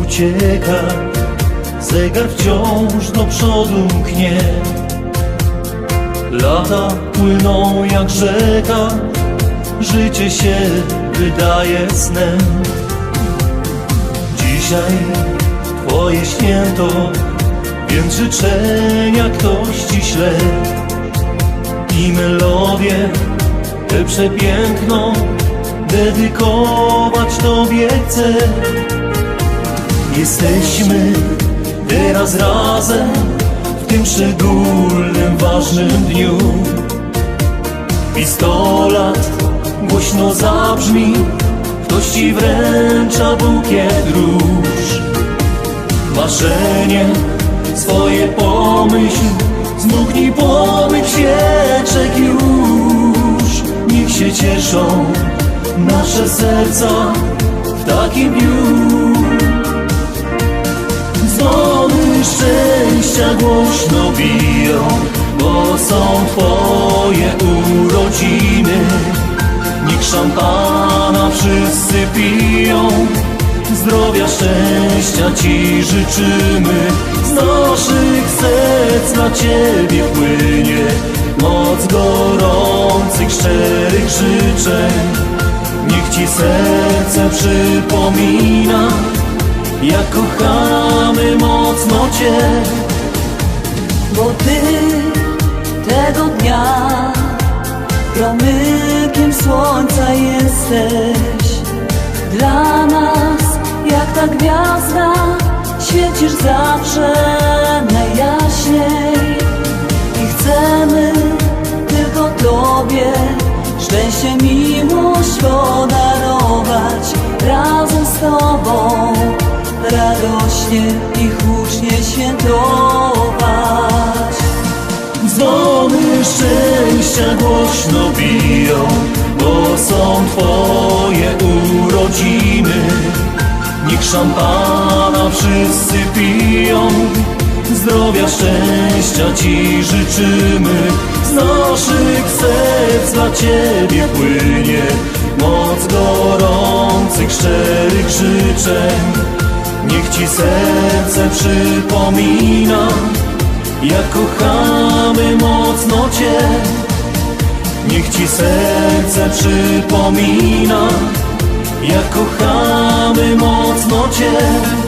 ucieka, zegar wciąż do przodu mknie. Lata płyną jak rzeka, życie się wydaje snem. Dzisiaj Twoje święto, więc życzenia ktoś Ci śle i melodię tę przepiękną dedykować Tobie chcę. Jesteśmy teraz razem w tym szczególnym, ważnym dniu. Pistolat głośno zabrzmi, ktoś Ci wręcza bukiet róż. Marzenie swoje pomyśl, zmrugnij pomyk świeczek już. Niech się cieszą nasze serca w takim dniu. Szczęścia głośno biją, bo są Twoje urodziny. Niech szampana wszyscy piją, zdrowia, szczęścia Ci życzymy. Z naszych serc dla Ciebie płynie moc gorących, szczerych życzeń. Niech Ci serce przypomina, jak kochamy mocno Cię. Bo Ty tego dnia promykiem słońca jesteś dla nas jak ta gwiazda świecisz zawsze najjaśniej i chcemy tylko Tobie szczęście, miłość podarować razem z Tobą radośnie i hucznie świętować. Dzwony szczęścia głośno biją, bo są Twoje urodziny. Niech szampana wszyscy piją, zdrowia, szczęścia Ci życzymy. Z naszych serc dla Ciebie płynie moc gorących, szczerych życzeń. Ci serce przypomina, jak kochamy mocno Cię. Niech Ci serce przypomina, jak kochamy mocno Cię.